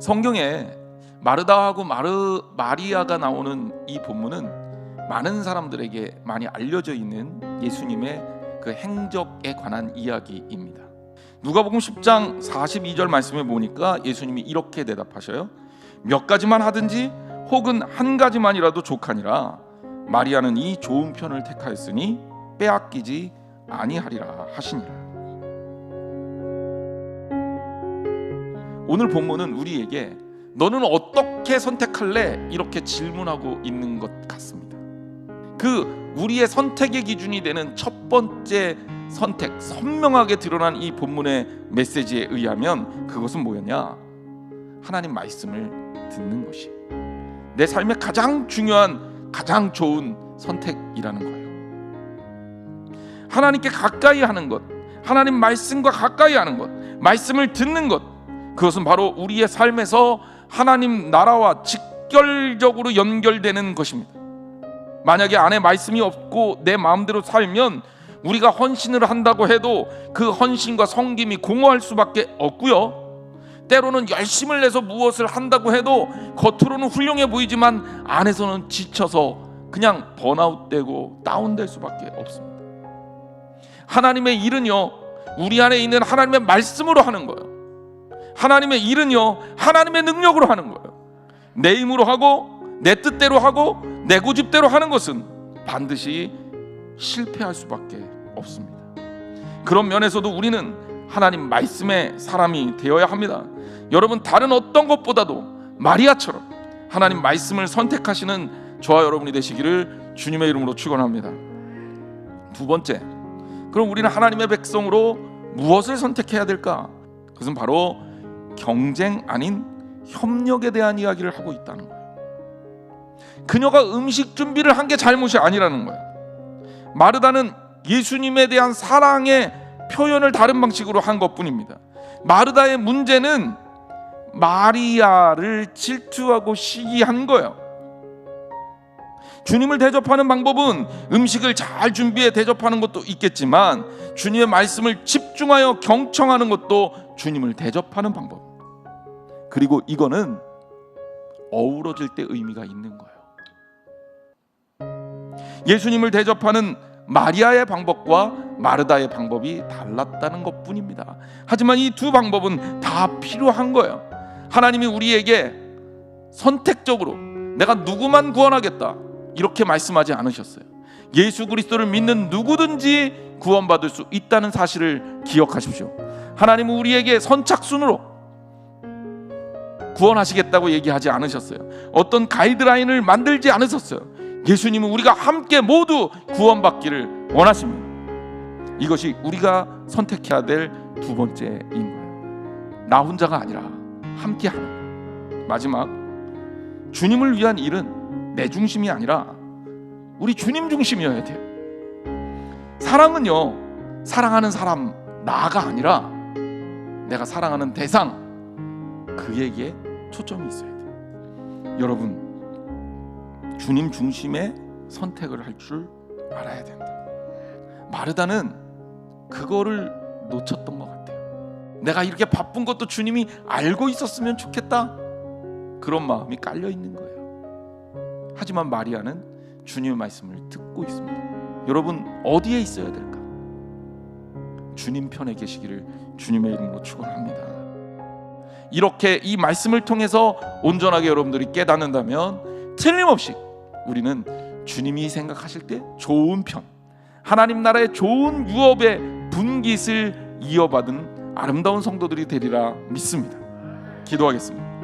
성경에 마르다하고 마르 마리아가 나오는 이 본문은 많은 사람들에게 많이 알려져 있는 예수님의 그 행적에 관한 이야기입니다. 누가복음 10장 42절 말씀에 보니까 예수님이 이렇게 대답하셔요. 몇 가지만 하든지 혹은 한 가지만이라도 족하니라 마리아는 이 좋은 편을 택하였으니 빼앗기지 아니하리라 하시니라. 오늘 본문은 우리에게 너는 어떻게 선택할래? 이렇게 질문하고 있는 것 같습니다. 그 우리의 선택의 기준이 되는 첫 번째 선택, 선명하게 드러난 이 본문의 메시지에 의하면 그것은 뭐였냐? 하나님 말씀을 듣는 것이 내 삶의 가장 중요한, 가장 좋은 선택이라는 거예요. 하나님께 가까이 하는 것, 하나님 말씀과 가까이 하는 것, 말씀을 듣는 것, 그것은 바로 우리의 삶에서 하나님 나라와 직결적으로 연결되는 것입니다. 만약에 안에 말씀이 없고 내 마음대로 살면 우리가 헌신을 한다고 해도 그 헌신과 성김이 공허할 수밖에 없고요. 때로는 열심을 내서 무엇을 한다고 해도 겉으로는 훌륭해 보이지만 안에서는 지쳐서 그냥 번아웃되고 다운될 수밖에 없습니다. 하나님의 일은요, 우리 안에 있는 하나님의 말씀으로 하는 거예요. 하나님의 일은요, 하나님의 능력으로 하는 거예요. 내 힘으로 하고 내 뜻대로 하고 내 고집대로 하는 것은 반드시 실패할 수밖에 없습니다. 그런 면에서도 우리는 하나님 말씀의 사람이 되어야 합니다. 여러분 다른 어떤 것보다도 마리아처럼 하나님 말씀을 선택하시는 저와 여러분이 되시기를 주님의 이름으로 축원합니다. 두 번째, 그럼 우리는 하나님의 백성으로 무엇을 선택해야 될까? 그것은 바로 경쟁 아닌 협력에 대한 이야기를 하고 있다는 거예요. 그녀가 음식 준비를 한 게 잘못이 아니라는 거예요. 마르다는 예수님에 대한 사랑의 표현을 다른 방식으로 한 것뿐입니다. 마르다의 문제는 마리아를 질투하고 시기한 거예요. 주님을 대접하는 방법은 음식을 잘 준비해 대접하는 것도 있겠지만 주님의 말씀을 집중하여 경청하는 것도 주님을 대접하는 방법. 그리고 이거는 어우러질 때 의미가 있는 거예요. 예수님을 대접하는 마리아의 방법과 마르다의 방법이 달랐다는 것 뿐입니다. 하지만 이 두 방법은 다 필요한 거예요. 하나님이 우리에게 선택적으로 내가 누구만 구원하겠다 이렇게 말씀하지 않으셨어요. 예수 그리스도를 믿는 누구든지 구원받을 수 있다는 사실을 기억하십시오. 하나님은 우리에게 선착순으로 구원하시겠다고 얘기하지 않으셨어요. 어떤 가이드라인을 만들지 않으셨어요. 예수님은 우리가 함께 모두 구원받기를 원하십니다. 이것이 우리가 선택해야 될 두 번째인 거예요. 나 혼자가 아니라 함께 하는. 마지막 주님을 위한 일은 내 중심이 아니라 우리 주님 중심이어야 돼요. 사랑은요, 사랑하는 사람 나가 아니라 내가 사랑하는 대상 그에게 초점이 있어야 돼요. 여러분, 주님 중심의 선택을 할 줄 알아야 된다. 마르다는 그거를 놓쳤던 것 같아요. 내가 이렇게 바쁜 것도 주님이 알고 있었으면 좋겠다. 그런 마음이 깔려 있는 거예요. 하지만 마리아는 주님의 말씀을 듣고 있습니다. 여러분 어디에 있어야 될까? 주님 편에 계시기를 주님의 이름으로 축원합니다. 이렇게 이 말씀을 통해서 온전하게 여러분들이 깨닫는다면 틀림없이 우리는 주님이 생각하실 때 좋은 편, 하나님 나라의 좋은 유업의 분깃을 이어받은 아름다운 성도들이 되리라 믿습니다. 기도하겠습니다.